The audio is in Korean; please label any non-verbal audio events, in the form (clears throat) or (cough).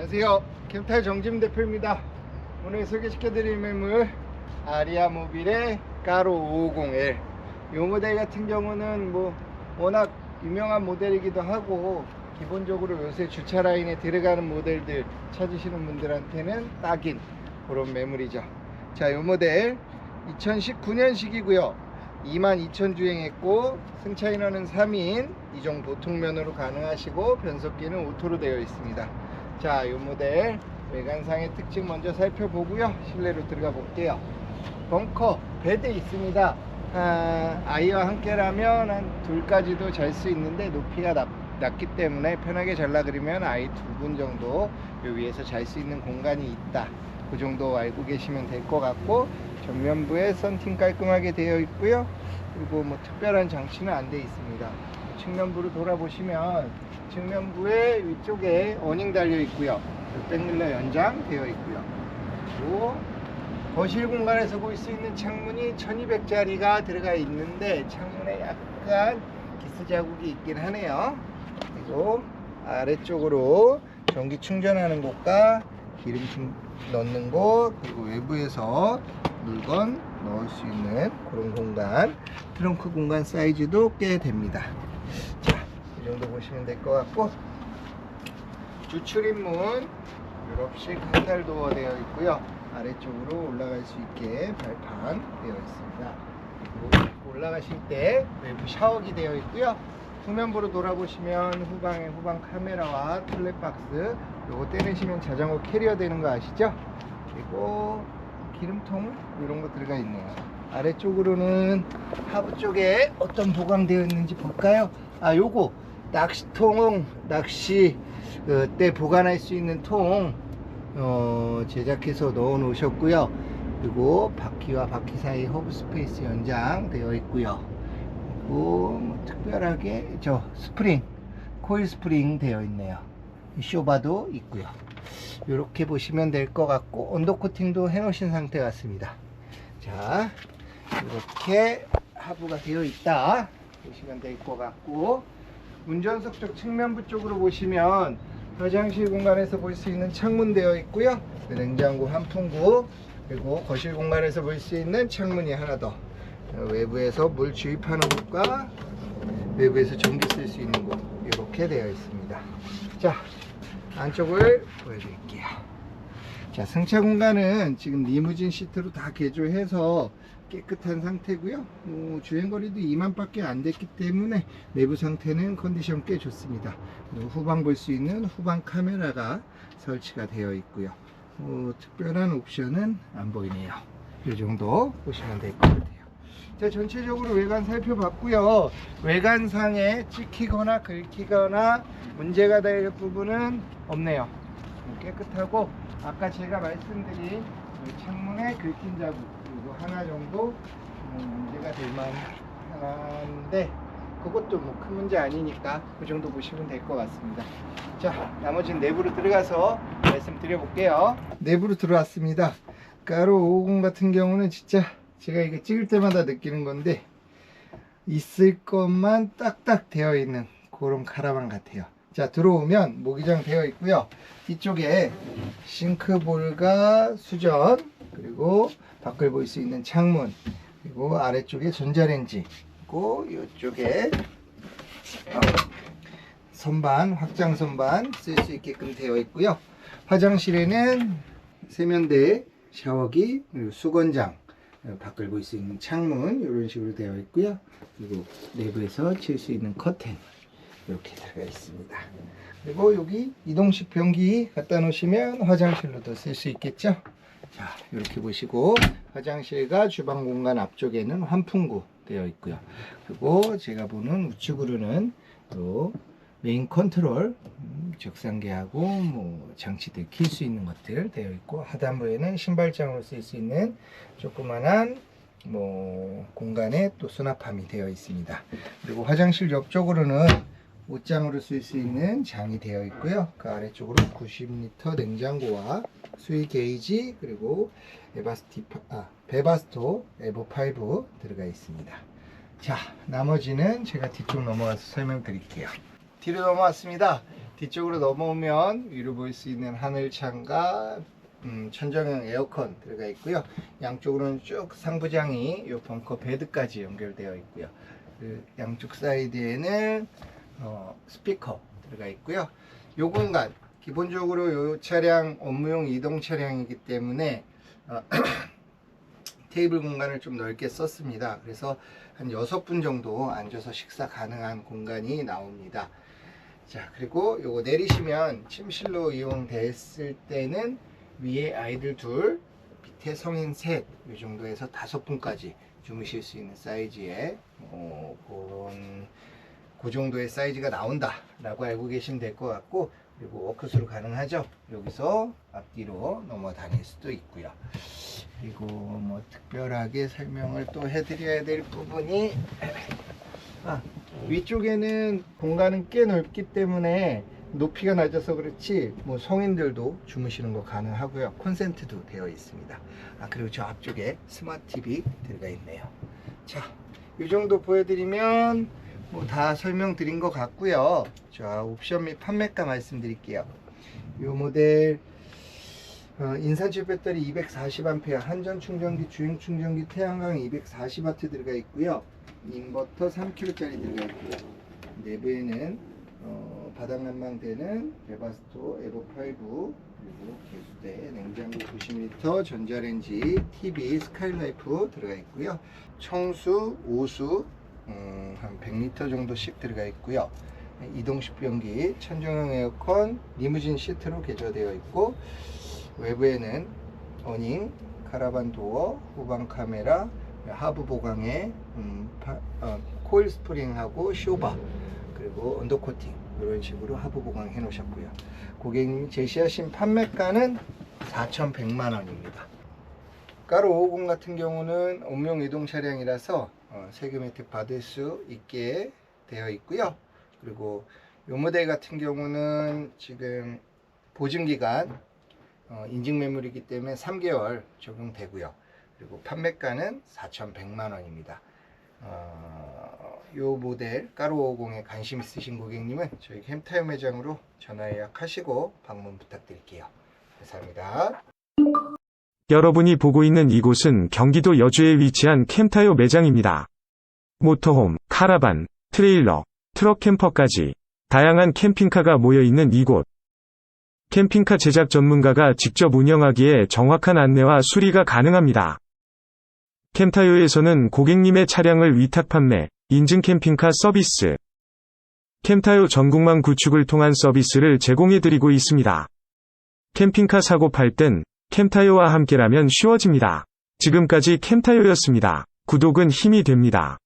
안녕하세요. 캠탈 정진 대표입니다. 오늘 소개시켜드릴 매물 아리아 모빌의 까로 550L. 이 모델 같은 경우는 뭐 워낙 유명한 모델이기도 하고 기본적으로 요새 주차 라인에 들어가는 모델들 찾으시는 분들한테는 딱인 그런 매물이죠. 자, 이 모델 2019년식이고요. 22,000 주행했고 승차 인원은 3인 이종 보통면으로 가능하시고 변속기는 오토로 되어 있습니다. 자, 이 모델 외관상의 특징 먼저 살펴보고요. 실내로 들어가 볼게요. 벙커 베드 있습니다. 아, 아이와 함께라면 한 둘까지도 잘 수 있는데 높이가 낮, 낮기 때문에 편하게 잘라 그리면 아이 두 분 정도 요 위에서 잘 수 있는 공간이 있다. 그 정도 알고 계시면 될 것 같고 전면부에 썬팅 깔끔하게 되어 있고요. 그리고 뭐 특별한 장치는 안 되어 있습니다. 측면부로 돌아보시면 측면부에 위쪽에 어닝 달려 있고요. 백밀러 연장 되어 있고요. 그리고 거실 공간에서 볼 수 있는 창문이 1200짜리가 들어가 있는데 창문에 약간 기스 자국이 있긴 하네요. 그리고 아래쪽으로 전기 충전하는 곳과 기름 충 넣는 곳 그리고 외부에서 물건 넣을 수 있는 그런 공간 트렁크 공간 사이즈도 꽤 됩니다. 자, 이 정도 보시면 될 것 같고 주출입문 유럽식 한달 도어 되어 있고요. 아래쪽으로 올라갈 수 있게 발판 되어 있습니다. 그리고 올라가실 때 외부 샤워기 되어 있고요. 후면부로 돌아보시면 후방에 후방 카메라와 툴렛박스 요거 떼내시면 자전거 캐리어 되는 거 아시죠? 그리고 기름통 이런 거 들어가 있네요. 아래쪽으로는 하부 쪽에 어떤 보강되어 있는지 볼까요? 아 요거 낚시통 낚시 어, 때 보관할 수 있는 통 어, 제작해서 넣어 놓으셨고요. 그리고 바퀴와 바퀴 사이 허브 스페이스 연장 되어 있고요. 그리고 뭐 특별하게 저 스프링 코일 스프링 되어 있네요. 쇼바도 있고요. 이렇게 보시면 될 것 같고 언더 코팅도 해 놓으신 상태 같습니다. 자, 이렇게 하부가 되어 있다 보시면 될 것 같고 운전석 쪽 측면부 쪽으로 보시면 화장실 공간에서 볼 수 있는 창문 되어 있고요. 그 냉장고 환풍구 그리고 거실 공간에서 볼 수 있는 창문이 하나 더 어, 외부에서 물 주입하는 곳과 외부에서 전기 쓸 수 있는 곳 이렇게 되어 있습니다. 자 안쪽을 보여드릴게요. 자 승차 공간은 지금 리무진 시트로 다 개조해서 깨끗한 상태고요. 뭐 주행거리도 2만 밖에 안 됐기 때문에 내부 상태는 컨디션 꽤 좋습니다. 후방 볼 수 있는 후방 카메라가 설치가 되어 있고요. 뭐 특별한 옵션은 안 보이네요. 이 정도 보시면 될 것 같아요. 자, 전체적으로 외관 살펴봤고요. 외관상에 찍히거나 긁히거나 문제가 될 부분은 없네요. 깨끗하고 아까 제가 말씀드린 이 창문에 긁힌 자국 그리고 하나 정도 음, 문제가 될 만 한데 그것도 뭐 큰 문제 아니니까 그 정도 보시면 될 것 같습니다. 자, 나머지는 내부로 들어가서 말씀드려 볼게요. 내부로 들어왔습니다. 까로 550 같은 경우는 진짜 제가 이거 찍을 때마다 느끼는 건데 있을 것만 딱딱 되어 있는 그런 카라반 같아요. 자, 들어오면 모기장 되어 있고요. 이쪽에 싱크볼과 수전, 그리고 밖을 볼 수 있는 창문, 그리고 아래쪽에 전자레인지, 그리고 이쪽에 어, 선반, 확장 선반 쓸 수 있게끔 되어 있고요. 화장실에는 세면대, 샤워기, 그리고 수건장, 어, 밖을 볼 수 있는 창문 이런 식으로 되어 있고요. 그리고 내부에서 칠 수 있는 커튼 이렇게 들어가 있습니다. 그리고 여기 이동식 변기 갖다 놓으시면 화장실로도 쓸 수 있겠죠. 자 이렇게 보시고 화장실과 주방 공간 앞쪽에는 환풍구 되어 있고요. 그리고 제가 보는 우측으로는 또 메인 컨트롤 음, 적상기하고 뭐 장치들 킬 수 있는 것들 되어 있고 하단부에는 신발장으로 쓸 수 있는 조그만한 뭐 공간에 또 수납함이 되어 있습니다. 그리고 화장실 옆쪽으로는 옷장으로 쓸 수 있는 장이 되어 있고요. 그 아래쪽으로 90리터 냉장고와 수위 게이지 그리고 에바스티 아, 베바스토 에버5 들어가 있습니다. 자, 나머지는 제가 뒤쪽 넘어가서 설명드릴게요. 뒤로 넘어왔습니다. 뒤쪽으로 넘어오면 위로 볼 수 있는 하늘창과 음, 천정형 에어컨 들어가 있고요. 양쪽으로는 쭉 상부장이 이 벙커 베드까지 연결되어 있고요. 그 양쪽 사이드에는 어, 스피커 들어가 있고요. 요 공간 기본적으로 이 차량 업무용 이동 차량이기 때문에 어, (clears throat) 테이블 공간을 좀 넓게 썼습니다. 그래서 한 6분 정도 앉아서 식사 가능한 공간이 나옵니다. 자, 그리고 요거 내리시면 침실로 이용됐을 때는 위에 아이들 둘, 밑에 성인 셋, 이 정도에서 다섯 분까지 주무실 수 있는 사이즈의 어, 그런 그 정도의 사이즈가 나온다 라고 알고 계시면 될 것 같고 그리고 워크스루 가능하죠. 여기서 앞뒤로 넘어 다닐 수도 있고요. 그리고 뭐 특별하게 설명을 또 해드려야 될 부분이 아, 위쪽에는 공간은 꽤 넓기 때문에 높이가 낮아서 그렇지 뭐 성인들도 주무시는 거 가능하고요 콘센트도 되어 있습니다 아 그리고 저 앞쪽에 스마트 TV 들어가 있네요 자이 정도 보여드리면 뭐 다 설명드린 것 같고요. 자 옵션 및 판매가 말씀드릴게요. 이 모델 어, 인산철 배터리 240A 한전 충전기 주행 충전기 태양광 240W 들어가 있고요. 인버터 3kg짜리 들어가 있고요. 내부에는 어, 바닥 난방되는 베바스토 에버 5 그리고 개수대 냉장고 90L 전자레인지 TV 스카이라이프 들어가 있고요. 청수 오수 음, 한 100리터 정도씩 들어가 있고요. 이동식 변기 천정형 에어컨 리무진 시트로 개조되어 있고 외부에는 어닝 카라반 도어 후방 카메라 하부 보강에 음, 파- 어, 코일 스프링하고 쇼바 그리고 언더 코팅 이런 식으로 하부 보강 해 놓으셨고요. 고객님 제시하신 판매가는 4,100만 원입니다. 까로 550 같은 경우는 업용 이동 차량이라서 어, 세금 혜택 받을 수 있게 되어 있고요 그리고 이 모델 같은 경우는 지금 보증기간 어, 인증 매물이기 때문에 3개월 적용되고요 그리고 판매가는 4,100만 원입니다 어, 요 모델 까로 50에 관심 있으신 고객님은 저희 캠타이어 매장으로 전화 예약하시고 방문 부탁드릴게요. 감사합니다. 여러분이 보고 있는 이곳은 경기도 여주에 위치한 캠타요 매장입니다. 모터홈, 카라반, 트레일러, 트럭 캠퍼까지 다양한 캠핑카가 모여 있는 이곳. 캠핑카 제작 전문가가 직접 운영하기에 정확한 안내와 수리가 가능합니다. 캠타요에서는 고객님의 차량을 위탁 판매, 인증 캠핑카 서비스, 캠타요 전국망 구축을 통한 서비스를 제공해드리고 있습니다. 캠핑카 사고 팔 땐 캠타요와 함께라면 쉬워집니다. 지금까지 캠타요였습니다. 구독은 힘이 됩니다.